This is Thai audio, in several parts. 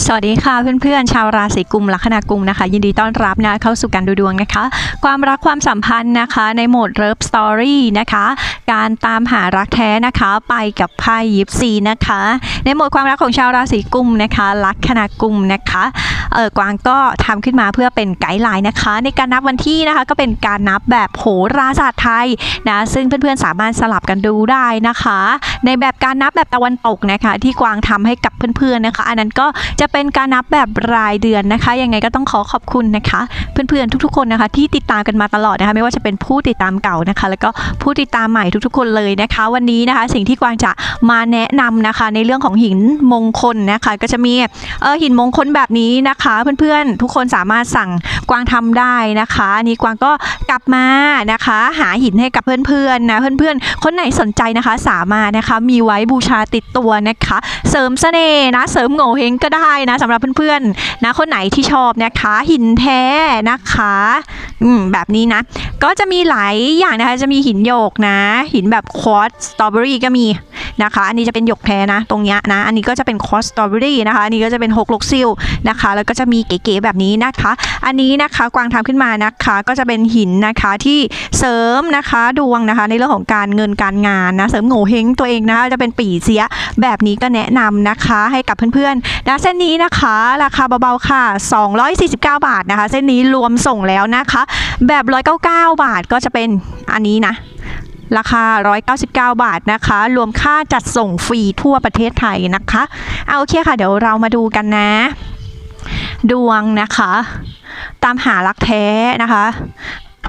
สวัสดีค่ะเพื่อนๆ ชาวราศีกุมลัคนากุมนะคะ ยินดีต้อนรับนะเข้าสู่การดูดวงนะคะ ความรักความสัมพันธ์นะคะในโหมดเลิฟสตอรี่นะคะ การตามหารักแท้นะคะไปกับไพ่ยิปซีนะคะ ในโหมดความรักของชาวราศีกุมนะคะลัคนากุมนะคะ เออกวางก็ทำขึ้นมาเพื่อเป็นไกด์ไลน์นะคะ ในการนับวันที่นะคะก็เป็นการนับแบบโหราศาสตร์ไทยนะซึ่งเพื่อนๆสามารถสลับกันดูได้นะคะ ในแบบการนับแบบตะวันตกนะคะ ที่กวางทำให้กับเพื่อนๆนะคะ อันนั้นก็จะเป็นการนับแบบรายเดือนนะคะ ยังไงก็ต้องขอขอบคุณนะคะ เพื่อนๆทุกๆคนนะคะ ที่ติดตามกันมาตลอดนะคะ ไม่ว่าจะเป็นผู้ติดตามเก่านะคะ แล้วก็ผู้ติดตามใหม่ทุกๆ คนเลยนะคะ วันนี้นะคะ สิ่งที่กวางจะมาแนะนำนะคะ ในเรื่องของหินมงคลนะคะ ก็จะมีเออหินมงคลแบบนี้นะคะคะเพื่อนๆ ทุกคนสามารถสั่งกวางทำได้นะคะอันนี่กวางก็กลับมานะคะ หาหินให้กับเพื่อนๆนะเพื่อนๆ คนไหนสนใจนะคะสามารถนะคะมีไว้บูชาติดตัวนะคะ เสริมเสน่ห์นะเสริมโง่เฮงก็ได้นะสำหรับเพื่อนๆนะคนไหนที่ชอบนะคะหินแท้นะคะอืมแบบนี้นะ ก็จะมีหลายอย่างนะคะจะมีหินโยกนะ หินแบบควอตสตรอเบอรี่ก็มีนะคะ อันนี้จะเป็นหยกแท้นะ ตรงเนี้ยนะ อันนี้ก็จะเป็นควอตสตรอเบอรี่นะคะอันนี้ก็จะเป็นหกลกซิลนะคะแล้วก็็จะมีเก๋ๆแบบนี้นะคะ อันนี้นะคะกวางทำขึ้นมานะคะก็จะเป็นหินนะคะที่เสริมนะคะดวงนะคะ ในเรื่องของการเงินการงานนะเสริมโง่เฮงตัวเองนะคะจะเป็นปีเสียแบบนี้ก็แนะนำนะคะให้กับเพื่อนๆนะเส้นนี้นะคะราคาเบาๆค่ะ 249 บาทนะคะ เส้นนี้รวมส่งแล้วนะคะ แบบ 199 บาทก็จะเป็นอันนี้นะราคา 199 บาทนะคะ รวมค่าจัดส่งฟรีทั่วประเทศไทยนะคะ เอาโอเคค่ะ เดี๋ยวเรามาดูกันนะ ดวงนะคะ ตามหารักแท้นะคะ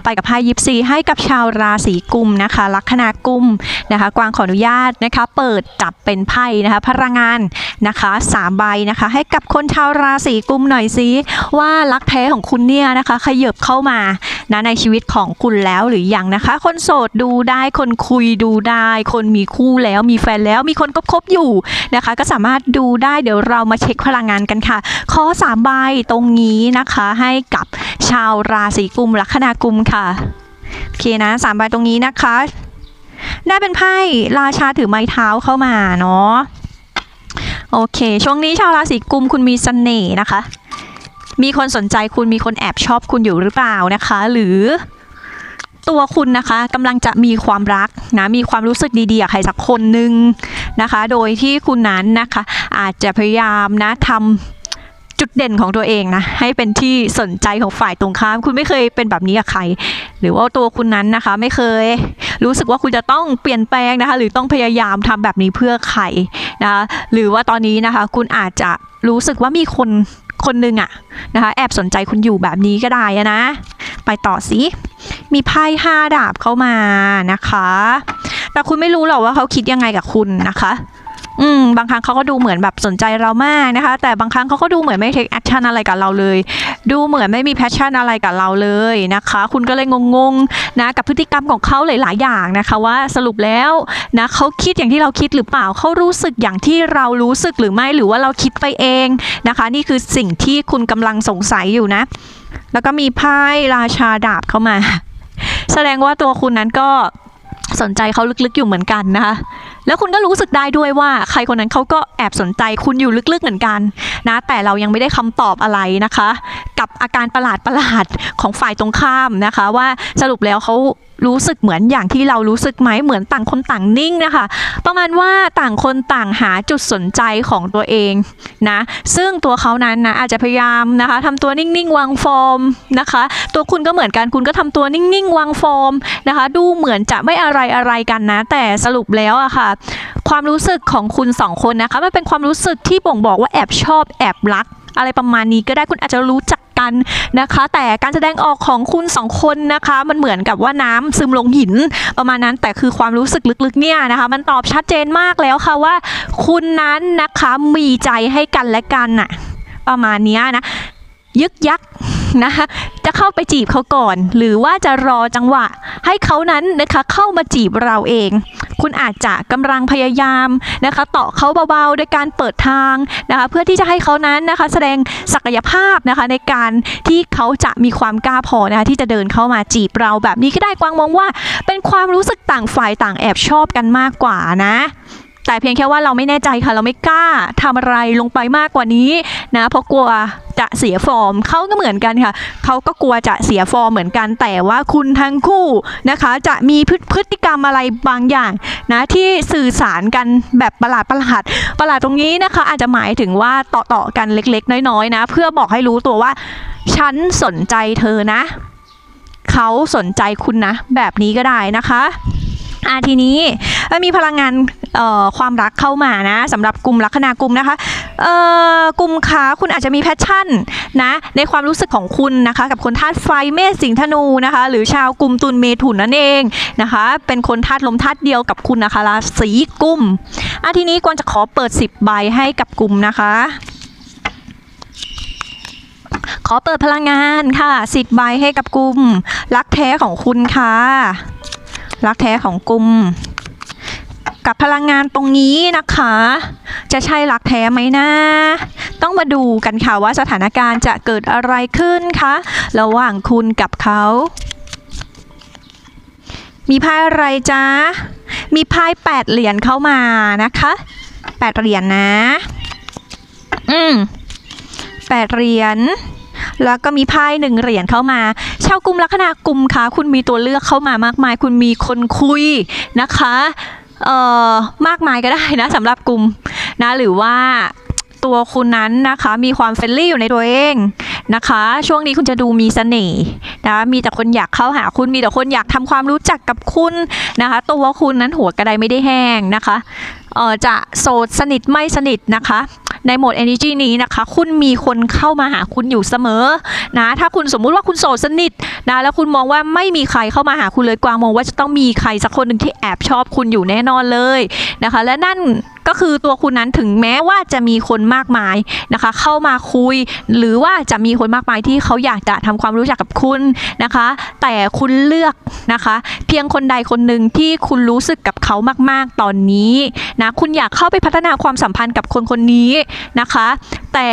ไปกับไพ่ยิปซีให้กับชาวราศีกุมนะคะ ลัคนากุมนะคะ กวางขออนุญาตนะคะ เปิดจับเป็นไพ่นะคะ พลังงานนะคะสามใบนะคะ ให้กับคนชาวราศีกุมหน่อยสิว่ารักแท้ของคุณเนี่ยนะคะขยับเข้ามานะในชีวิตของคุณแล้วหรือยังนะคะ คนโสดดูได้คนคุยดูได้ คนมีคู่แล้วมีแฟนแล้วมีคนคบอยู่นะคะ ก็สามารถดูได้เดี๋ยวเรามาเช็คพลังงานกันค่ะขอสามใบตรงนี้นะคะให้กับชาวราศีกุมลัคนากุมค่ะโอเคนะสามใบตรงนี้นะคะ ได้เป็นไพ่ราชาถือไม้เท้าเข้ามาเนาะโอเค ช่วงนี้ชาวราศีกุมคุณมีเสน่ห์นะคะ มีคนสนใจคุณมีคนแอบชอบคุณอยู่หรือเปล่านะคะ หรือตัวคุณนะคะกำลังจะมีความรักนะมีความรู้สึกดีๆกับใครสักคนหนึ่งนะคะ โดยที่คุณนั้นนะคะ อาจจะพยายามนะทำ จุดเด่นของตัวเองนะ ให้เป็นที่สนใจของฝ่ายตรงข้าม คุณไม่เคยเป็นแบบนี้กับใคร หรือว่าตัวคุณนั้นนะคะ ไม่เคย รู้สึกว่าคุณจะต้องเปลี่ยนแปลงนะคะ หรือต้องพยายามทำแบบนี้เพื่อใครนะคะหรือว่าตอนนี้นะคะ คุณอาจจะรู้สึกว่ามีคนคนหนึ่งอะนะคะ แอบสนใจคุณอยู่แบบนี้ก็ได้นะ ไปต่อสิมีไพ่ห้าดาบเข้ามานะคะ แต่คุณไม่รู้หรอกว่าเขาคิดยังไงกับคุณนะคะ อืมบางครั้งเขาก็ดูเหมือนแบบสนใจเรามากนะคะ แต่บางครั้งเขาก็ดูเหมือนไม่เทคแอคชั่นอะไรกับเราเลย ดูเหมือนไม่มีแพชชั่นอะไรกับเราเลยนะคะ คุณก็เลยงงๆนะกับพฤติกรรมของเขาหลายๆอย่างนะคะว่าสรุปแล้วนะเขาคิดอย่างที่เราคิดหรือเปล่าเขารู้สึกอย่างที่เรารู้สึกหรือไม่หรือว่าเราคิดไปเองนะคะ นี่คือสิ่งที่คุณกำลังสงสัยอยู่นะ แล้วก็มีไพ่ราชาดาบเข้ามา แสดงว่าตัวคุณนั้นก็สนใจเขาลึกๆอยู่เหมือนกันนะคะ แล้วคุณก็รู้สึกได้ด้วยว่าใครคนนั้นเขาก็แอบสนใจคุณอยู่ลึกๆเหมือนกันนะแต่เรายังไม่ได้คำตอบอะไรนะคะ กับอาการประหลาดประหลาดๆของฝ่ายตรงข้ามนะคะ ว่าสรุปแล้วเขารู้สึกเหมือนอย่างที่เรารู้สึกไหมเหมือนต่างคนต่างนิ่งนะคะ ประมาณว่าต่างคนต่างหาจุดสนใจของตัวเองนะซึ่งตัวเขานั้นนะอาจจะพยายามนะคะทำตัวนิ่งๆวางฟอร์มนะคะ ตัวคุณก็เหมือนกันคุณก็ทำตัวนิ่งๆวางฟอร์มนะคะ ดูเหมือนจะไม่อะไรอะไรกันนะ แต่สรุปแล้วอะค่ะความรู้สึกของคุณสองคนนะคะมันเป็นความรู้สึกที่บ่งบอกว่าแอบชอบแอบรัก อะไรประมาณนี้ก็ได้คุณอาจจะรู้จักกันนะคะ แต่การแสดงออกของคุณสองคนนะคะ มันเหมือนกับว่าน้ำซึมลงหินประมาณนั้นแต่คือความรู้สึกลึกๆเนี่ยนะคะ มันตอบชัดเจนมากแล้วค่ะว่า คุณนั้นนะคะมีใจให้กันและกันน่ะประมาณนี้นะ ยึกยัก นะคะจะเข้าไปจีบเขาก่อน หรือว่าจะรอจังหวะ ให้เขานั้นนะคะเข้ามาจีบเราเอง คุณอาจจะกำลังพยายามนะคะต่อเขาเบาๆโดยการเปิดทางนะคะเพื่อที่จะให้เขานั้นนะคะแสดงศักยภาพนะคะในการที่เขาจะมีความกล้าพอนะคะที่จะเดินเข้ามาจีบเราแบบนี้ก็ได้กวางมองว่า เป็นความรู้สึกต่างฝ่ายต่างแอบชอบกันมากกว่านะ แต่เพียงแค่ว่าเราไม่แน่ใจค่ะ เราไม่กล้าทำอะไรลงไปมากกว่านี้นะเพราะกลัวจะเสียฟอร์มเขาก็เหมือนกันค่ะ เขาก็กลัวจะเสียฟอร์มเหมือนกัน แต่ว่าคุณทั้งคู่นะคะ จะมีพฤพฤติกรรมอะไรบางอย่างนะที่สื่อสารกันแบบประหลาดประหลาดประหลาดตรงนี้นะคะ อาจจะหมายถึงว่าต่อต่อๆกันเล็กๆ น้อยๆนะ เพื่อบอกให้รู้ตัวว่า ฉันสนใจเธอนะ เขาสนใจคุณนะ แบบนี้ก็ได้นะคะ อาทีนี้มีพลังงานความรักเข้ามานะสำหรับกลุ่มลัคนากลุ่มนะคะเออกลุ่มขาคุณอาจจะมีแพชชั่นนะในความรู้สึกของคุณนะคะกับคนธาตุไฟเมษสิงธนูนะคะหรือชาวกลุ่มตุลเมถุนนั่นเองนะคะเป็นคนธาตุลมธาตุเดียวกับคุณนะคะราศีกุมอะทีนี้กวางจะขอเปิด 10 ใบให้กับกลุ่มนะคะขอเปิดพลังงานค่ะสิบใบให้กับกลุ่มรักแท้ของคุณค่ะ รักแท้ของกลุ่มกับพลังงานตรงนี้นะคะ จะใช่รักแท้ไหมนะ ต้องมาดูกันค่ะว่าสถานการณ์จะเกิดอะไรขึ้นคะระหว่างคุณกับเขา มีไพ่อะไรจ๊ะ มีไพ่แปดเหรียญเข้ามานะคะแปดเหรียญนะ อืมแปดเหรียญ แล้วก็มีไพ่หนึ่งเหรียญเข้ามา ชาวกลุ่มลัคนากลุ่มคะคุณมีตัวเลือกเข้ามามากมาย คุณมีคนคุยนะคะเอ่อมากมายก็ได้นะสำหรับกลุ่มนะหรือว่าตัวคุณนั้นนะคะมีความเฟรนลี่อยู่ในตัวเองนะคะ ช่วงนี้คุณจะดูมีเสน่ห์นะมีแต่คนอยากเข้าหาคุณมีแต่คนอยากทำความรู้จักกับคุณนะคะ ตัวคุณนั้นหัวกระไดไม่ได้แห้งนะคะเอ่อจะโสดสนิทไม่สนิทนะคะ ในโหมด energy นี้นะคะ คุณมีคนเข้ามาหาคุณอยู่เสมอนะถ้าคุณสมมุติว่าคุณโสดสนิทนะแล้วคุณมองว่าไม่มีใครเข้ามาหาคุณเลยกวางมองว่าจะต้องมีใครสักคนหนึ่งที่แอบชอบคุณอยู่แน่นอนเลยนะคะ และนั่น ก็คือตัวคุณนั้นถึงแม้ว่าจะมีคนมากมายนะคะ เข้ามาคุย หรือว่าจะมีคนมากมายที่เขาอยากจะทำความรู้จักกับคุณนะคะ แต่คุณเลือกนะคะ เพียงคนใดคนหนึ่งที่คุณรู้สึกกับเขามาก ๆ ตอนนี้นะคุณอยากเข้าไปพัฒนาความสัมพันธ์กับคนคนนี้นะคะ แต่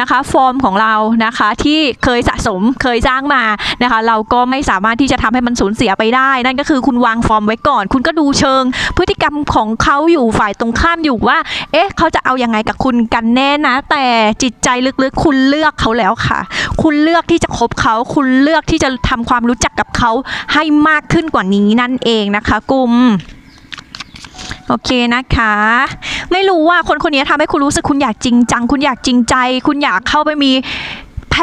นะคะฟอร์มของเรานะคะที่เคยสะสมเคยจ้างมานะคะ เราก็ไม่สามารถที่จะทำให้มันสูญเสียไปได้ นั่นก็คือคุณวางฟอร์มไว้ก่อน คุณก็ดูเชิง พฤติกรรมของเขาอยู่ฝ่ายตรงข้ามอยู่ว่า เอ๊ะ เขาจะเอายังไงกับคุณกันแน่นะ แต่จิตใจลึกๆ คุณเลือกเขาแล้วค่ะ คุณเลือกที่จะคบเขา คุณเลือกที่จะทำความรู้จักกับเขาให้มากขึ้นกว่านี้นั่นเองนะคะ กลุ่มโอเคนะคะ ไม่รู้ว่าคนคนนี้ทำให้คุณรู้สึกคุณอยากจริงจัง คุณอยากจริงใจ คุณอยากเข้าไปมี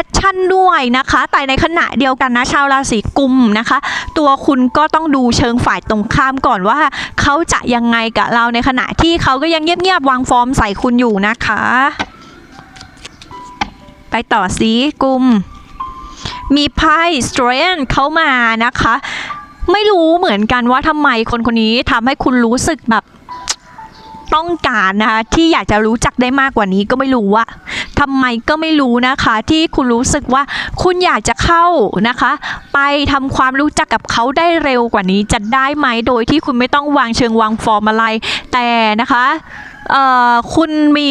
ชชั่นด้วยนะคะ แต่ในขณะเดียวกันนะชาวราศีกุมนะคะ ตัวคุณก็ต้องดูเชิงฝ่ายตรงข้ามก่อนว่าเขาจะยังไงกับเราในขณะที่เขาก็ยังเงียบๆวางฟอร์มใส่คุณอยู่นะคะ ไปต่อสิกุม มีไพ่สเตรนเข้ามานะคะไม่รู้เหมือนกันว่าทำไมคนคนนี้ทำให้คุณรู้สึกแบบ ต้องการนะคะที่อยากจะรู้จักได้มากกว่านี้ก็ไม่รู้ว่าทำไมก็ไม่รู้นะคะที่คุณรู้สึกว่าคุณอยากจะเข้านะคะ ไปทำความรู้จักกับเขาได้เร็วกว่านี้จะได้ไหมโดยที่คุณไม่ต้องวางเชิงวางฟอร์มอะไร แต่นะคะเอ่อคุณมี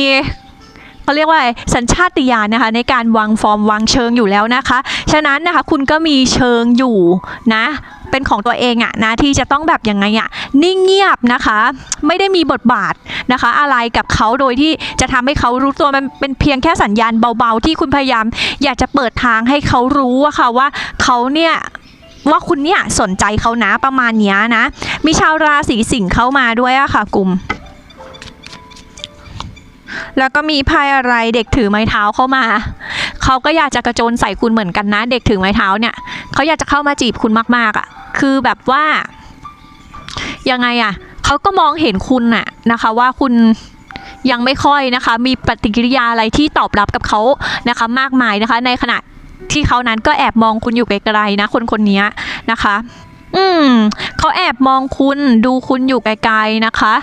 เขาเรียกว่าสัญชาติญาณนะคะในการวางฟอร์มวางเชิงอยู่แล้วนะคะ ฉะนั้นนะคะคุณก็มีเชิงอยู่นะ เป็นของตัวเองอะนะที่จะต้องแบบยังไงอะนิ่งเงียบนะคะ ไม่ได้มีบทบาทนะคะ อะไรกับเขาโดยที่จะทำให้เขารู้ตัวมันเป็นเพียงแค่สัญญาณเบาๆ ที่คุณพยายามอยากจะเปิดทางให้เขารู้อะค่ะว่าเขาเนี่ยว่าคุณเนี่ยสนใจเขานะประมาณนี้นะ มีชาวราศีสิงห์เข้ามาด้วยอะค่ะกลุ่ม แล้วก็มีไพ่อะไรเด็กถือไม้เท้าเข้ามา เขาก็อยากจะกระโจนใส่คุณเหมือนกันนะ เด็กถือไม้เท้าเนี่ย เขาอยากจะเข้ามาจีบคุณมากๆอะ่ะ คือแบบว่า ยังไงอะ่ะ เขาก็มองเห็นคุณน่ะนะคะ ว่าคุณยังไม่ค่อยนะคะ มีปฏิกิริยาอะไรที่ตอบรับกับเขานะคะ มากมายนะคะ ในขณะที่เขานั้นก็แอบมองคุณอยู่ไกลๆนะ คนคนนี้นะคะ อืมเขาแอบมองคุณดูคุณอยู่ไกลๆนะคะ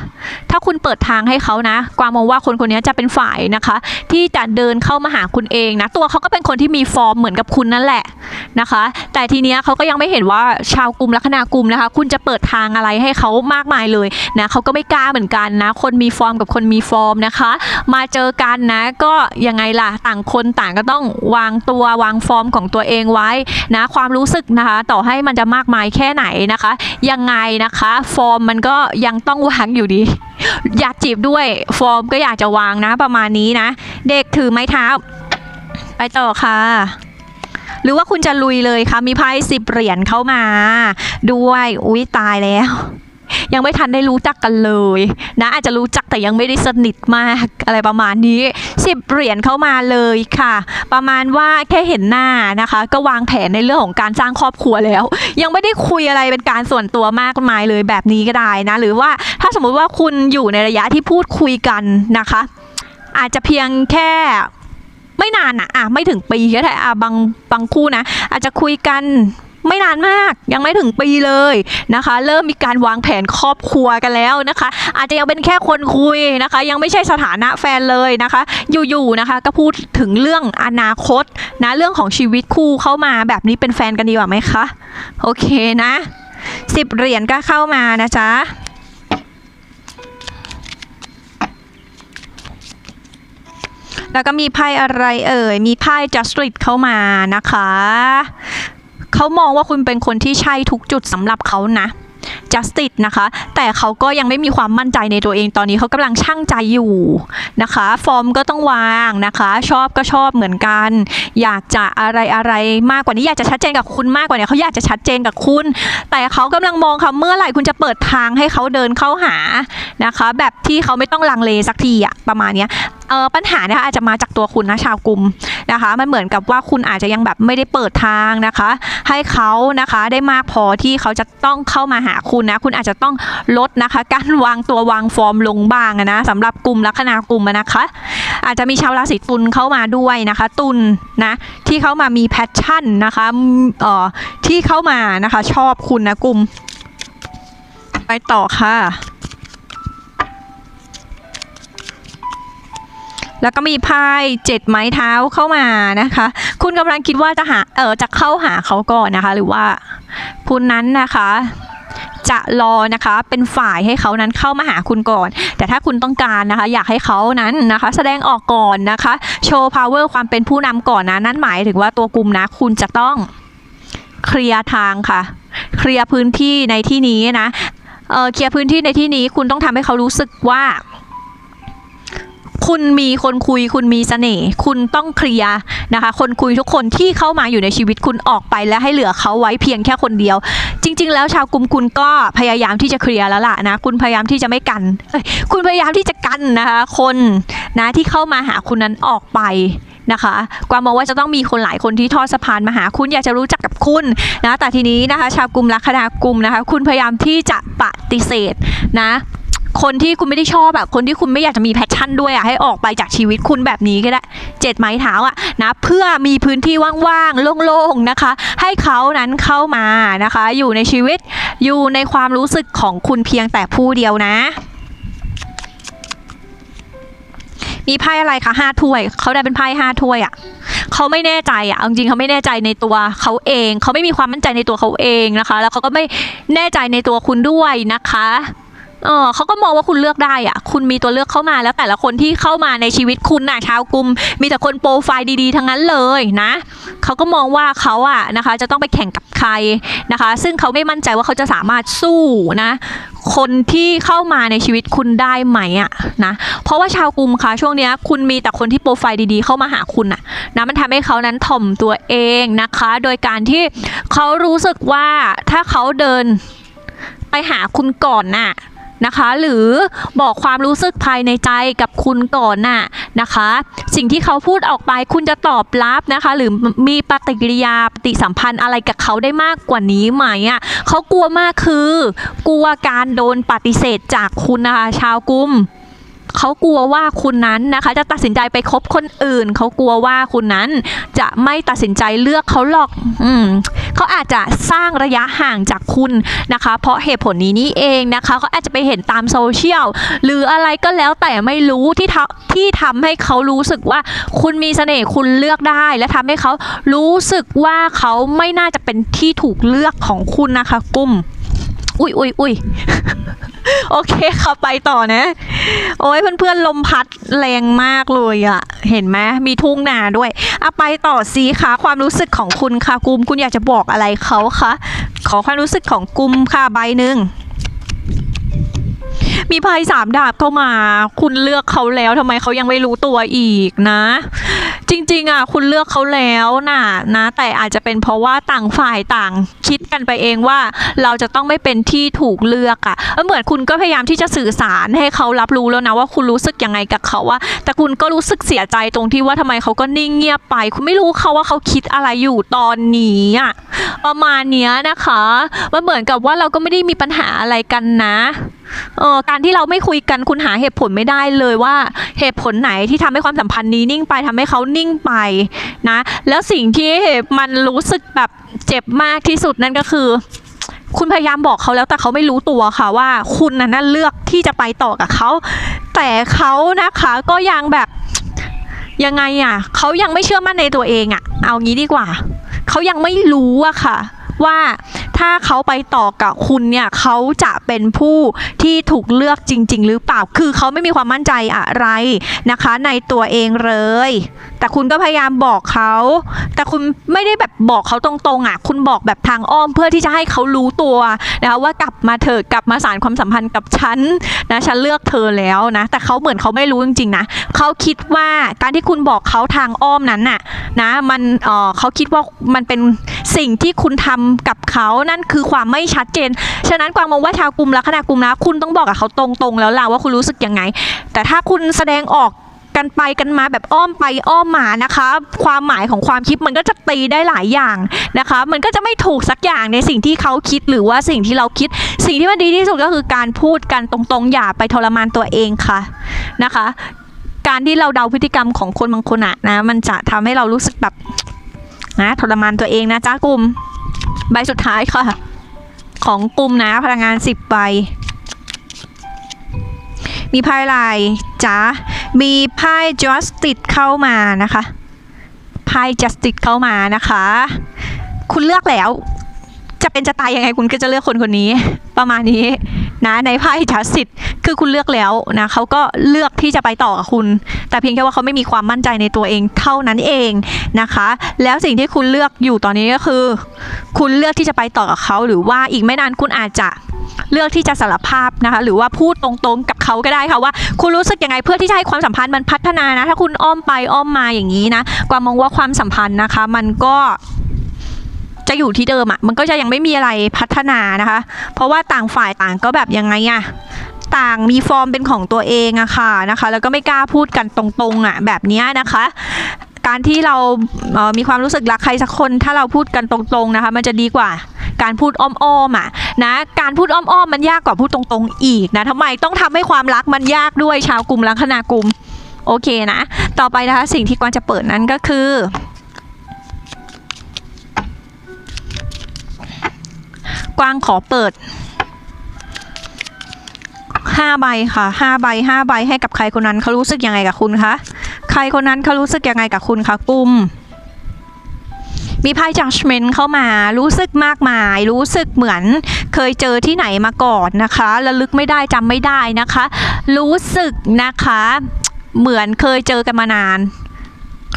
ถ้าคุณเปิดทางให้เขานะ กวางมองว่าคนคนนี้จะเป็นฝ่ายนะคะ ที่จะเดินเข้ามาหาคุณเองนะ ตัวเขาก็เป็นคนที่มีฟอร์มเหมือนกับคุณนั่นแหละนะคะ แต่ทีเนี้ยเขาก็ยังไม่เห็นว่าชาวกลุ่มลัคนากลุ่มนะคะ คุณจะเปิดทางอะไรให้เขามากมายเลยนะเขาก็ไม่กล้าเหมือนกันนะ คนมีฟอร์มกับคนมีฟอร์มนะคะ มาเจอกันนะก็ยังไงล่ะต่างคนต่างก็ต้องวางตัววางฟอร์มของตัวเองไว้นะ ความรู้สึกนะคะ ต่อให้มันจะมากมายแค่ไหนไหนนะคะ ยังไงนะคะ ฟอร์มมันก็ยังต้องวางอยู่ดี อยากจีบด้วยฟอร์มก็อยากจะวางนะประมาณนี้นะ เด็กถือไม้เท้า ไปต่อค่ะหรือว่าคุณจะลุยเลยคะมีไพ่สิบเหรียญเข้ามา ด้วย อุ้ยตายแล้ว ยังไม่ทันได้รู้จักกันเลยนะอาจจะรู้จักแต่ยังไม่ได้สนิทมากอะไรประมาณนี้สิบเหรียญเข้ามาเลยค่ะ ประมาณว่าแค่เห็นหน้านะคะ ก็วางแผนในเรื่องของการสร้างครอบครัวแล้ว ยังไม่ได้คุยอะไรเป็นการส่วนตัวมากมายเลยแบบนี้ก็ได้นะ หรือว่าถ้าสมมุติว่าคุณอยู่ในระยะที่พูดคุยกันนะคะ อาจจะเพียงแค่ไม่นานอะอะไม่ถึงปีก็ได้อะบางบางคู่นะ อาจจะคุยกัน ไม่นานมากยังไม่ถึงปีเลยนะคะ เริ่มมีการวางแผนครอบครัวกันแล้วนะคะ อาจจะยังเป็นแค่คนคุยนะคะ ยังไม่ใช่สถานะแฟนเลยนะคะ อยู่ๆนะคะ ก็พูดถึงเรื่องอนาคตนะเรื่องของชีวิตคู่เข้ามาแบบนี้เป็นแฟนกันดีกว่าไหมคะ โอเคนะสิบเหรียญก็เข้ามานะจ๊ะแล้วก็มีไพ่อะไรเอ่ย มีไพ่ Justice เข้ามานะคะ เขามองว่าคุณเป็นคนที่ใช่ทุกจุดสำหรับเขานะ Justice นะคะ แต่เขาก็ยังไม่มีความมั่นใจในตัวเองตอนนี้เขากำลังช่างใจอยู่นะคะ ฟอร์มก็ต้องวางนะคะ ชอบก็ชอบเหมือนกัน อยากจะอะไรอะไรมากกว่านี้อยากจะชัดเจนกับคุณมากกว่านี้เขาอยากจะชัดเจนกับคุณ แต่เขากำลังมองค่ะเมื่อไหร่คุณจะเปิดทางให้เขาเดินเข้าหานะคะ แบบที่เขาไม่ต้องลังเลสักทีอะประมาณเนี้ย เออปัญหานะคะอาจจะมาจากตัวคุณนะชาวกลุ่มนะคะ มันเหมือนกับว่าคุณอาจจะยังแบบไม่ได้เปิดทางนะคะ ให้เขานะคะได้มากพอที่เขาจะต้องเข้ามาหาคุณนะ คุณอาจจะต้องลดนะคะ การวางตัววางฟอร์มลงบ้างนะสำหรับกลุ่มลัคนากลุ่มนะคะ อาจจะมีชาวราศีตุลเข้ามาด้วยนะคะ ตุลนะที่เข้ามามีแพชชั่นนะคะเอ่อที่เข้ามานะคะชอบคุณนะกลุ่มไปต่อค่ะ แล้วก็มีไพ่เจ็ดไม้เท้าเข้ามานะคะ คุณกำลังคิดว่าจะหาเออจะเข้าหาเขาก่อนนะคะ หรือว่าคุณนั้นนะคะจะรอนะคะเป็นฝ่ายให้เขานั้นเข้ามาหาคุณก่อน แต่ถ้าคุณต้องการนะคะ อยากให้เขานั้นนะคะ แสดงออกก่อนนะคะโชว์ power ความเป็นผู้นำก่อนนะนั่นหมายถึงว่าตัวกลุ่มนะ คุณจะต้องเคลียร์ทางค่ะ เคลียร์พื้นที่ในที่นี้นะเออเคลียร์พื้นที่ในที่นี้คุณต้องทำให้เขารู้สึกว่า คุณมีคนคุยคุณมีเสน่ห์คุณต้องเคลียร์นะคะ คนคุยทุกคนที่เข้ามาอยู่ในชีวิตคุณออกไปและให้เหลือเขาไว้เพียงแค่คนเดียว จริง ๆ แล้วชาวกลุ่มคุณก็พยายามที่จะเคลียร์แล้วล่ะนะคุณพยายามที่จะไม่กันคุณพยายามที่จะกันนะคะคนนะที่เข้ามาหาคุณนั้นออกไปนะคะกวางมองว่าจะต้องมีคนหลายคนที่ทอดสะพานมาหาคุณอยากจะรู้จักกับคุณนะแต่ทีนี้นะคะชาวกลุ่มลัคนากลุ่มนะคะ คุณพยายามที่จะปฏิเสธนะ คนที่คุณไม่ได้ชอบแบบคนที่คุณไม่อยากจะมีแพชชั่นด้วยอะให้ออกไปจากชีวิตคุณแบบนี้ก็ได้เจ็ดไม้เท้าอะนะเพื่อมีพื้นที่ว่างๆโล่งๆนะคะ ให้เขานั้นเข้ามานะคะ อยู่ในชีวิตอยู่ในความรู้สึกของคุณเพียงแต่ผู้เดียวนะมีไพ่อะไรคะห้าถ้วย เขาได้เป็นไพ่ห้าถ้วยอะเขาไม่แน่ใจอะจริงๆเขาไม่แน่ใจในตัวเขาเอง เขาไม่มีความมั่นใจในตัวเขาเองนะคะ แล้วเขาก็ไม่แน่ใจในตัวคุณด้วยนะคะ เออเขาก็มองว่าคุณเลือกได้อะคุณมีตัวเลือกเข้ามาแล้วแต่ละคนที่เข้ามาในชีวิตคุณน่ะชาวกลุ่มมีแต่คนโปรไฟล์ดีๆทั้งนั้นเลยนะเขาก็มองว่าเขาอะนะคะจะต้องไปแข่งกับใครนะคะ ซึ่งเขาไม่มั่นใจว่าเขาจะสามารถสู้นะคนที่เข้ามาในชีวิตคุณได้ไหมอะนะเพราะว่าชาวกลุ่มคะช่วงเนี้ยคุณมีแต่คนที่โปรไฟล์ดีๆเข้ามาหาคุณอะนะมันทำให้เขานั้นถ่อมตัวเองนะคะ โดยการที่เขารู้สึกว่าถ้าเขาเดินไปหาคุณก่อนน่ะ นะคะ หรือบอกความรู้สึกภายในใจกับคุณก่อนน่ะนะคะ สิ่งที่เขาพูดออกไปคุณจะตอบรับนะคะ หรือมีปฏิกิริยาปฏิสัมพันธ์อะไรกับเขาได้มากกว่านี้ไหมอะเขากลัวมากคือ กลัวการโดนปฏิเสธจากคุณนะคะชาวกุมเขากลัวว่าคุณนั้นนะคะ จะตัดสินใจไปคบคนอื่น เขากลัวว่าคุณนั้นจะไม่ตัดสินใจเลือกเขาหรอก อืม เขาอาจจะสร้างระยะห่างจากคุณนะคะ เพราะเหตุผลนี้นี่เองนะคะเขาอาจจะไปเห็นตามโซเชียลหรืออะไรก็แล้วแต่ไม่รู้ที่ทที่ทำให้เขารู้สึกว่าคุณมีเสน่ห์คุณเลือกได้ และทำให้เขารู้สึกว่าเขาไม่น่าจะเป็นที่ถูกเลือกของคุณนะคะกุ้ม อุ้ยอุ้ยอุ้ยโอเคค่ะไปต่อนะ โอ้ยเพื่อนๆลมพัดแรงมากเลยอะเห็นไหมมีทุ่งนาด้วยอะไปต่อสีค่ะความรู้สึกของคุณค่ะกุม คุณอยากจะบอกอะไรเขาคะขอความรู้สึกของกุมค่ะใบหนึ่ง มีไพ่สามดาบเข้ามา คุณเลือกเขาแล้วทำไมเขายังไม่รู้ตัวอีกนะ จริงๆอะคุณเลือกเขาแล้วน่ะนะ แต่อาจจะเป็นเพราะว่าต่างฝ่ายต่างคิดกันไปเองว่าเราจะต้องไม่เป็นที่ถูกเลือกอะเออเหมือนคุณก็พยายามที่จะสื่อสารให้เขารับรู้แล้วนะว่าคุณรู้สึกยังไงกับเขาว่า แต่คุณก็รู้สึกเสียใจตรงที่ว่าทำไมเขาก็นิ่งเงียบไป คุณไม่รู้เขาว่าเขาคิดอะไรอยู่ตอนนี้อะประมาณเนี้ยนะคะมันเหมือนกับว่าเราก็ไม่ได้มีปัญหาอะไรกันนะ เออการที่เราไม่คุยกันคุณหาเหตุผลไม่ได้เลยว่าเหตุผลไหนที่ทำให้ความสัมพันธ์นี้นิ่งไปทำให้เขานิ่งไปนะ แล้วสิ่งที่มันรู้สึกแบบเจ็บมากที่สุดนั่นก็คือ คุณพยายามบอกเขาแล้วแต่เขาไม่รู้ตัวค่ะว่าคุณนั้นเลือกที่จะไปต่อกับเขา แต่เขานะคะก็ยังแบบยังไงอะเขายังไม่เชื่อมั่นในตัวเองอะ เอางี้ดีกว่า เขายังไม่รู้อะค่ะ ว่าถ้าเขาไปต่อกับคุณเนี่ยเขาจะเป็นผู้ที่ถูกเลือกจริง ๆ หรือเปล่า คือเขาไม่มีความมั่นใจอะไรนะคะ ในตัวเองเลย แต่คุณก็พยายามบอกเขา แต่คุณไม่ได้แบบบอกเขาตรงๆอะ คุณบอกแบบทางอ้อมเพื่อที่จะให้เขารู้ตัวนะคะว่ากลับมาเถอะกลับมาสานความสัมพันธ์กับฉันนะฉันเลือกเธอแล้วนะ แต่เขาเหมือนเขาไม่รู้จริงๆนะเขาคิดว่าการที่คุณบอกเขาทางอ้อมนั้นน่ะนะมันเออเขาคิดว่ามันเป็นสิ่งที่คุณทำกับเขานั่นคือความไม่ชัดเจน ฉะนั้นกวางมองว่าชาวกลุ่มลัคนากุมนะคุณต้องบอกกับเขาตรงๆ แล้วล่ะว่าคุณรู้สึกยังไง แต่ถ้าคุณแสดงออกกันไปกันมาแบบอ้อมไปอ้อมมานะคะ ความหมายของความคิดมันก็จะตีได้หลายอย่างนะคะ มันก็จะไม่ถูกสักอย่างในสิ่งที่เขาคิดหรือว่าสิ่งที่เราคิด สิ่งที่มันดีที่สุดก็คือการพูดกันตรงๆ อย่าไปทรมานตัวเองค่ะนะคะ การที่เราเดาพฤติกรรมของคนบางคนอะนะมันจะทำให้เรารู้สึกแบบนะทรมานตัวเองนะจ้ากลุ่ม ใบสุดท้ายค่ะ ของกลุ่มนะพลังงานสิบใบ มีไพ่ลายจ้ามีไพ่ justice เข้ามานะคะไพ่ justice เข้ามานะคะ คุณเลือกแล้ว จะเป็นจะตายยังไงคุณก็จะเลือกคนคนนี้ ประมาณนี้นะในไพ่ justice คือคุณเลือกแล้วนะเขาก็เลือกที่จะไปต่อกับคุณ แต่เพียงแค่ว่าเขาไม่มีความมั่นใจในตัวเองเท่านั้นเองนะคะ แล้วสิ่งที่คุณเลือกอยู่ตอนนี้ก็คือ คุณเลือกที่จะไปต่อกับเขาหรือว่าอีกไม่นานคุณอาจจะเลือกที่จะสารภาพนะคะ หรือว่าพูดตรงๆกับเขาก็ได้ค่ะว่า คุณรู้สึกยังไงเพื่อที่จะให้ความสัมพันธ์มันพัฒนานะ ถ้าคุณอ้อมไปอ้อมมาอย่างนี้นะกวางมองว่าความสัมพันธ์นะคะ มันก็จะอยู่ที่เดิมอะ่ะมันก็จะยังไม่มีอะไรพัฒนานะคะ เพราะว่าต่างฝ่ายต่างก็แบบยังไงอะ่ะ ต่างมีฟอร์มเป็นของตัวเองอะค่ะนะคะ แล้วก็ไม่กล้าพูดกันตรงๆอะแบบนี้นะคะการที่เรามีความรู้สึกรักใครสักคน ถ้าเราพูดกันตรงๆนะคะ มันจะดีกว่าการพูดอ้อมๆอะนะการพูดอ้อมๆมันยากกว่าพูดตรงๆอีกนะทำไมต้องทำให้ความรักมันยากด้วยชาวกลุ่มลัคนากลุ่มโอเคนะ ต่อไปนะคะสิ่งที่กวางจะเปิดนั้นก็คือ กวางขอเปิด ห้าใบค่ะห้าใบห้าใบให้กับใครคนนั้นเขารู้สึกยังไงกับคุณคะใครคนนั้นเขารู้สึกยังไงกับคุณคะกลุ่มมีไพ่ judgment เข้ามารู้สึกมากมาย รู้สึกเหมือนเคยเจอที่ไหนมาก่อนนะคะระลึกไม่ได้จำไม่ได้นะคะ รู้สึกนะคะ เหมือนเคยเจอกันมานาน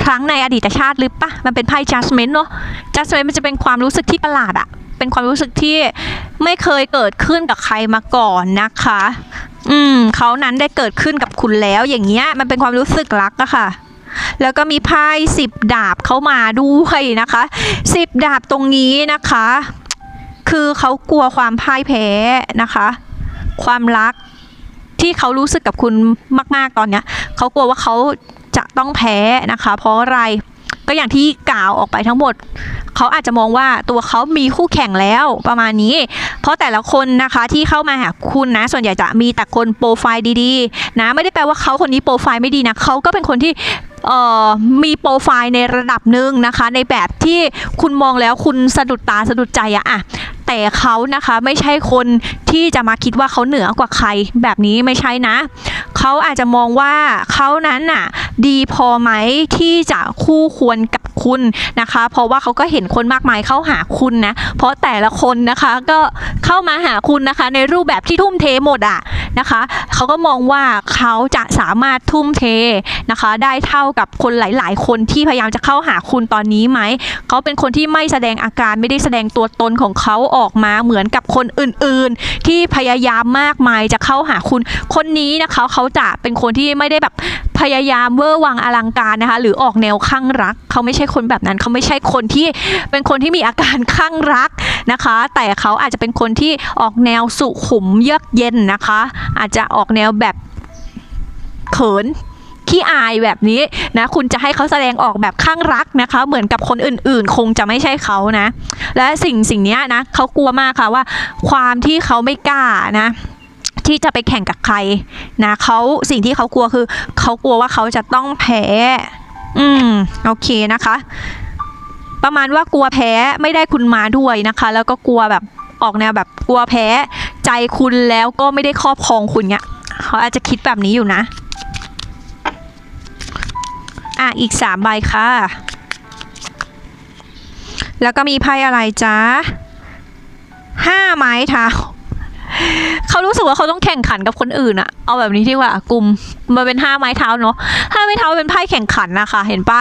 ครั้งในอดีตชาติหรือปะมันเป็นไพ่ judgment เนอะ judgment มันจะเป็นความรู้สึกที่ประหลาดอะ เป็นความรู้สึกที่ไม่เคยเกิดขึ้นกับใครมาก่อนนะคะ อืมเขานั้นได้เกิดขึ้นกับคุณแล้วอย่างเงี้ย มันเป็นความรู้สึกรักอะค่ะแล้วก็มีไพ่สิบดาบเข้ามาด้วยนะคะสิบดาบตรงนี้นะคะ คือเขากลัวความพ่ายแพ้นะคะ ความรักที่เขารู้สึกกับคุณมาก ๆ ตอนเนี้ยเขากลัวว่าเขาจะต้องแพ้นะคะ เพราะอะไร ก็อย่างที่กล่าวออกไปทั้งหมด เขาอาจจะมองว่าตัวเขามีคู่แข่งแล้วประมาณนี้ เพราะแต่ละคนนะคะที่เข้ามาหาคุณนะ ส่วนใหญ่จะมีแต่คนโปรไฟล์ดีๆ นะ ไม่ได้แปลว่าเขาคนนี้โปรไฟล์ไม่ดีนะเขาก็เป็นคนที่มีโปรไฟล์ในระดับหนึ่งนะคะ ในแบบที่คุณมองแล้วคุณสะดุดตาสะดุดใจอะอะแต่เขานะคะไม่ใช่คนที่จะมาคิดว่าเขาเหนือกว่าใครแบบนี้ไม่ใช่นะ เขาอาจจะมองว่าเขานั้นน่ะดีพอไหมที่จะคู่ควรกับ คุณนะคะ เพราะว่าเขาก็เห็นคนมากมายเข้าหาคุณนะ เพราะแต่ละคนนะคะก็เข้ามาหาคุณนะคะ ในรูปแบบที่ทุ่มเทหมดอะนะคะเขาก็มองว่าเขาจะสามารถทุ่มเทนะคะ ได้เท่ากับคนหลาย ๆ คนที่พยายามจะเข้าหาคุณตอนนี้ไหมเขาเป็นคนที่ไม่แสดงอาการไม่ได้แสดงตัวตนของเขาออกมาเหมือนกับคนอื่น ๆ ที่พยายามมากมายจะเข้าหาคุณ คนนี้นะคะเขาจะเป็นคนที่ไม่ได้แบบพยายามเวอร์วังอลังการนะคะ หรือออกแนวข้างรักเขาไม่ใช่คนแบบนั้นเขาไม่ใช่คนที่เป็นคนที่มีอาการข้างรักนะคะ แต่เขาอาจจะเป็นคนที่ออกแนวสุขุมเยือกเย็นนะคะ อาจจะออกแนวแบบเขินขี้อายแบบนี้นะคุณจะให้เขาแสดงออกแบบข้างรักนะคะ เหมือนกับคนอื่นๆ คงจะไม่ใช่เขานะ และสิ่งสิ่งนี้นะเขากลัวมากค่ะว่า ความที่เขาไม่กล้านะที่จะไปแข่งกับใครนะเขาสิ่งที่เขากลัวคือ เขากลัวว่าเขาจะต้องแพ้ อืม โอเคนะคะ ประมาณว่ากลัวแพ้ไม่ได้คุณมาด้วยนะคะ แล้วก็กลัวแบบออกแนวแบบกลัวแพ้ใจคุณแล้วก็ไม่ได้ครอบครองคุณเนี่ยเขาอาจจะคิดแบบนี้อยู่นะ อะ อีกสามใบค่ะ แล้วก็มีไพ่อะไรจ๊ะห้าไม้เท้า เขารู้สึกว่าเขาต้องแข่งขันกับคนอื่นอะเอาแบบนี้ดีกว่ากลุ่มมาเป็นห้าไม้เท้าเนาะห้าไม้เท้าเป็นไพ่แข่งขันนะคะ เห็นปะ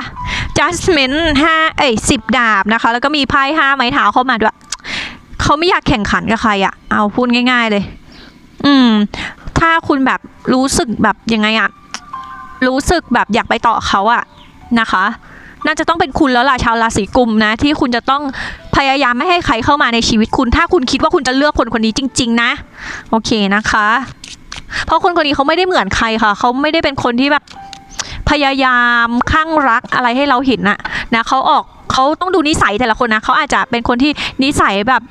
Judgment ห้าเอ้ยสิบดาบนะคะ แล้วก็มีไพ่ห้าไม้เท้าเข้ามาด้วยเขาไม่อยากแข่งขันกับใครอะเอาพูดง่าย ๆเลย อืม ถ้าคุณแบบรู้สึกแบบยังไงอะรู้สึกแบบอยากไปต่อเขาอะนะคะ น่าจะต้องเป็นคุณแล้วล่ะชาวราศีกุมนะ ที่คุณจะต้อง พยายามไม่ให้ใครเข้ามาในชีวิตคุณ ถ้าคุณคิดว่าคุณจะเลือกคนคนนี้จริง ๆ นะ โอเคนะคะ เพราะคนคนนี้เขาไม่ได้เหมือนใครค่ะ เขาไม่ได้เป็นคนที่แบบพยายามข้างรักอะไรให้เราเห็นอะนะเขาออกเขาต้องดูนิสัยแต่ละคนนะเขาอาจจะเป็นคนที่นิสัยแบบ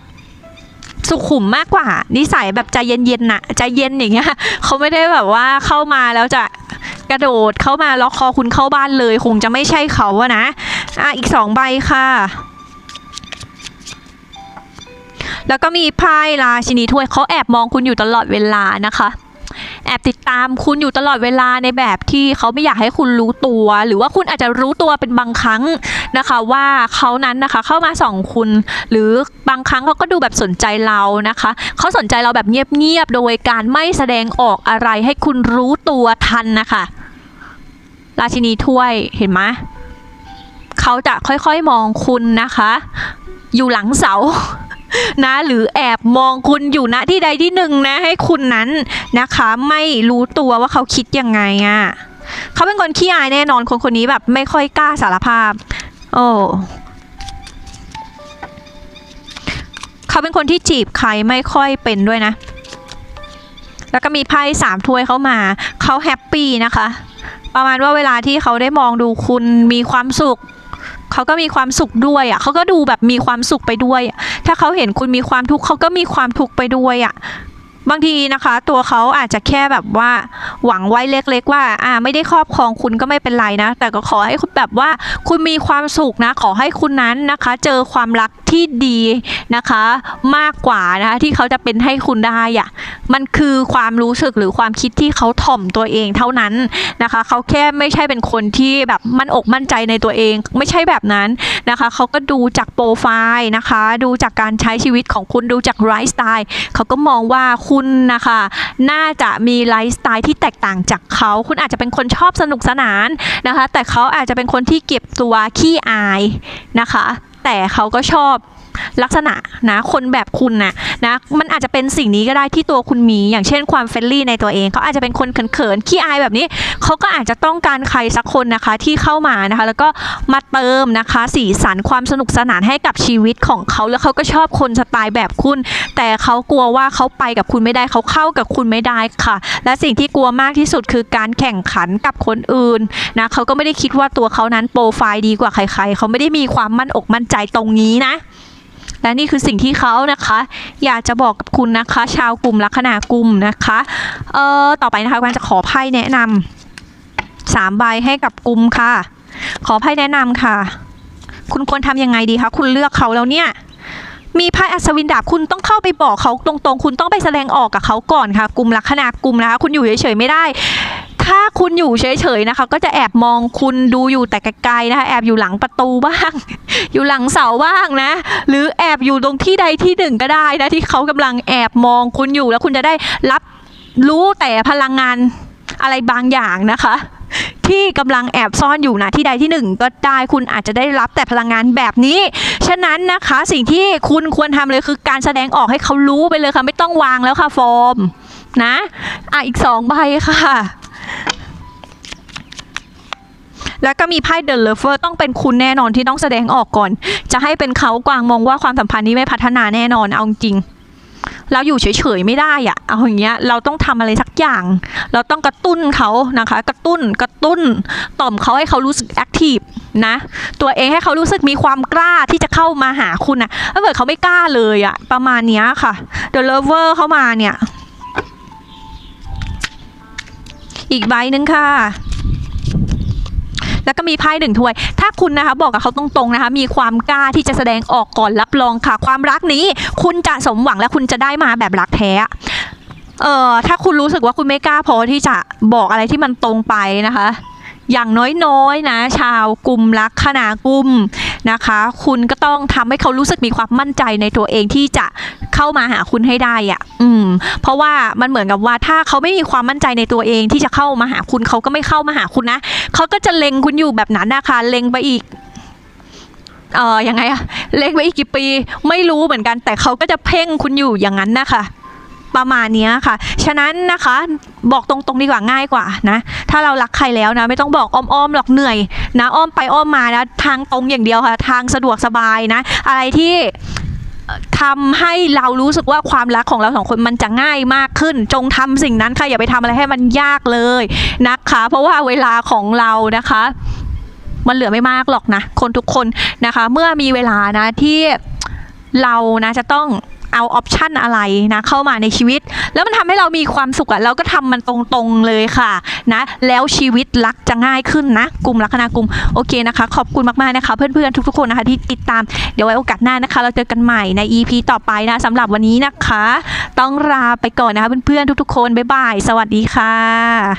สุขุมมากกว่า นิสัยแบบใจเย็นๆน่ะใจเย็นอย่างเงี้ยเขาไม่ได้แบบว่าเข้ามาแล้วจะกระโดดเข้ามาล็อกคอคุณเข้าบ้านเลย คงจะไม่ใช่เขาอะนะอะอีกสองใบค่ะ แล้วก็มีไพ่ราชินีถ้วยเขาแอบมองคุณอยู่ตลอดเวลานะคะแอบติดตามคุณอยู่ตลอดเวลาในแบบที่เขาไม่อยากให้คุณรู้ตัว หรือว่าคุณอาจจะรู้ตัวเป็นบางครั้งนะคะ ว่าเขานั้นนะคะเข้ามาส่องคุณ หรือบางครั้งเขาก็ดูแบบสนใจเรานะคะเขาสนใจเราแบบเงียบๆโดยการไม่แสดงออกอะไรให้คุณรู้ตัวทันนะคะ ราชินีถ้วยเห็นไหมเขาจะค่อยๆมองคุณนะคะ อยู่หลังเสา นะ หรือแอบมองคุณอยู่ณที่ใดที่หนึ่งนะ ให้คุณนั้นนะคะ ไม่รู้ตัวว่าเขาคิดยังไงอะ่ะเขาเป็นคนขี้อายแน่นอนคนคนนี้แบบไม่ค่อยกล้าสารภาพ โอ้เขาเป็นคนที่จีบใครไม่ค่อยเป็นด้วยนะ แล้วก็มีไพ่สามถ้วยเข้ามาเขาแฮปปี้นะคะ ประมาณว่าเวลาที่เขาได้มองดูคุณมีความสุข เขาก็มีความสุขด้วยอะเขาก็ดูแบบมีความสุขไปด้วย ถ้าเขาเห็นคุณมีความทุกข์เขาก็มีความทุกข์ไปด้วยอะ บางทีนะคะ ตัวเขาอาจจะแค่แบบว่าหวังไว้เล็ก ๆ ว่า อ่า ไม่ได้ครอบครองคุณก็ไม่เป็นไรนะ แต่ก็ขอให้คุณแบบว่า คุณมีความสุขนะ ขอให้คุณนั้นนะคะ เจอความรักที่ดีนะคะ มากกว่านะคะที่เขาจะเป็นให้คุณได้อะมันคือความรู้สึกหรือความคิดที่เขาถ่อมตัวเองเท่านั้นนะคะ เขาแค่ไม่ใช่เป็นคนที่แบบมั่นอกมั่นใจในตัวเอง ไม่ใช่แบบนั้นนะคะเขาก็ดูจากโปรไฟล์นะคะ ดูจากการใช้ชีวิตของคุณดูจากไลฟ์สไตล์เขาก็มองว่าคุณนะคะ น่าจะมีไลฟ์สไตล์ที่แตกต่างจากเขาคุณอาจจะเป็นคนชอบสนุกสนานนะคะ แต่เขาอาจจะเป็นคนที่เก็บตัวขี้อายนะคะ แต่เขาก็ชอบ ลักษณะนะคนแบบคุณนะนะมันอาจจะเป็นสิ่งนี้ก็ได้ที่ตัวคุณมี อย่างเช่นความเฟรนลี่ในตัวเองเขาอาจจะเป็นคนเขินๆขี้อายแบบนี้เขาก็อาจจะต้องการใครสักคนนะคะที่เข้ามานะคะ แล้วก็มาเติมนะคะ สีสันความสนุกสนานให้กับชีวิตของเขาแล้วเขาก็ชอบคนสไตล์แบบคุณ แต่เขากลัวว่าเขาไปกับคุณไม่ได้เขาเข้ากับคุณไม่ได้ค่ะ และสิ่งที่กลัวมากที่สุดคือการแข่งขันกับคนอื่นนะเขาก็ไม่ได้คิดว่าตัวเขานั้นโปรไฟล์ดีกว่าใครๆเขาไม่ได้มีความมั่นอกมั่นใจตรงนี้นะ และนี่คือสิ่งที่เขานะคะ อยากจะบอกกับคุณนะคะ ชาวกลุ่มลัคนากลุ่มนะคะเอ่อต่อไปนะคะกันจะขอไพ่แนะนำสามใบให้กับกลุ่มค่ะ ขอไพ่แนะนำค่ะ คุณควรทำยังไงดีคะคุณเลือกเขาแล้วเนี่ยมีไพ่อัศวินดาบคุณต้องเข้าไปบอกเขาตรงๆ คุณต้องไปแสดงออกกับเขาก่อนค่ะกลุ่มลัคนา กลุ่มนะคะ คุณอยู่เฉยๆไม่ได้ ถ้าคุณอยู่เฉยๆนะคะ ก็จะแอบมองคุณดูอยู่แต่ไกลๆนะคะ แอบอยู่หลังประตูบ้าง อยู่หลังเสาบ้างนะ หรือแอบอยู่ตรงที่ใดที่หนึ่งก็ได้นะที่เขากำลังแอบมองคุณอยู่แล้วคุณจะได้รับรู้แต่พลังงานอะไรบางอย่างนะคะ ที่กำลังแอบซ่อนอยู่นะที่ใดที่หนึ่งก็ได้คุณอาจจะได้รับแต่พลังงานแบบนี้ ฉะนั้นนะคะสิ่งที่คุณควรทำเลยคือการแสดงออกให้เขารู้ไปเลยค่ะ ไม่ต้องวางแล้วค่ะโฟมนะ อะอีกสองใบค่ะ แล้วก็มีไพ่เด e เลเวอร์ต้องเป็นคุณแน่นอนที่ต้องแสดงออกก่อน จะให้เป็นเขากวางมองว่าความสัมพันธ์นี้ไม่พัฒนาแน่นอนเอาจริงเราอยู่เฉยๆไม่ได้อะเอาอย่างเงี้ย เราต้องทำอะไรสักอย่าง เราต้องกระตุ้นเขานะคะ กระตุ้น กระตุ้น ต่อมเขาให้เขารู้สึกแอคทีฟนะ ตัวเองให้เขารู้สึกมีความกล้าที่จะเข้ามาหาคุณนะถ้าเกิดเขาไม่กล้าเลยอะประมาณเนี้ยค่ะ The Lover เข้ามาเนี่ย อีกใบหนึ่งค่ะ แล้วก็มีไพ่หนึ่งถ้วย ถ้าคุณนะคะบอกกับเขาตรงๆนะคะ มีความกล้าที่จะแสดงออกก่อนรับรองค่ะ ความรักนี้คุณจะสมหวังและคุณจะได้มาแบบรักแท้เอ่อถ้าคุณรู้สึกว่าคุณไม่กล้าพอที่จะบอกอะไรที่มันตรงไปนะคะ อย่างน้อยๆนะ ชาวกลุ่มลักขณากลุ่มนะคะ คุณก็ต้องทำให้เขารู้สึกมีความมั่นใจในตัวเองที่จะเข้ามาหาคุณให้ได้อะอืม เพราะว่ามันเหมือนกับว่าถ้าเขาไม่มีความมั่นใจในตัวเองที่จะเข้ามาหาคุณเขาก็ไม่เข้ามาหาคุณนะเขาก็จะเล็งคุณอยู่แบบนั้นนะคะเล็งไปอีกเอ่อยังไงอะเล็งไปอีกกี่ปี ไม่รู้เหมือนกัน แต่เขาก็จะเพ่งคุณอยู่อย่างนั้นนะคะ ประมาณนี้ค่ะ ฉะนั้นนะคะบอกตรงๆดีกว่าง่ายกว่านะ ถ้าเรารักใครแล้วนะไม่ต้องบอกอ้อมๆหรอกเหนื่อยนะอ้อมไปอ้อมมานะทางตรงอย่างเดียวค่ะ ทางสะดวกสบายนะ อะไรที่ทำให้เรารู้สึกว่าความรักของเราสองคนมันจะง่ายมากขึ้น จงทำสิ่งนั้นค่ะอย่าไปทำอะไรให้มันยากเลยนะคะ เพราะว่าเวลาของเรานะคะ มันเหลือไม่มากหรอกนะ คนทุกคนนะคะ เมื่อมีเวลานะที่เรานะจะต้อง เอาออปชันอะไรนะเข้ามาในชีวิต แล้วมันทำให้เรามีความสุขอะเราก็ทำมันตรงๆเลยค่ะนะแล้วชีวิตรักจะง่ายขึ้นนะ กลุ่มลัคนากลุ่มโอเคนะคะ ขอบคุณมากๆนะคะ เพื่อนๆทุกๆคนนะคะที่ติดตามเดี๋ยวไว้โอกาสหน้านะคะ เราเจอกันใหม่ใน EP ต่อไปนะสำหรับวันนี้นะคะ ต้องลาไปก่อนนะคะเพื่อนๆทุกๆคนบ๊ายบายสวัสดีค่ะ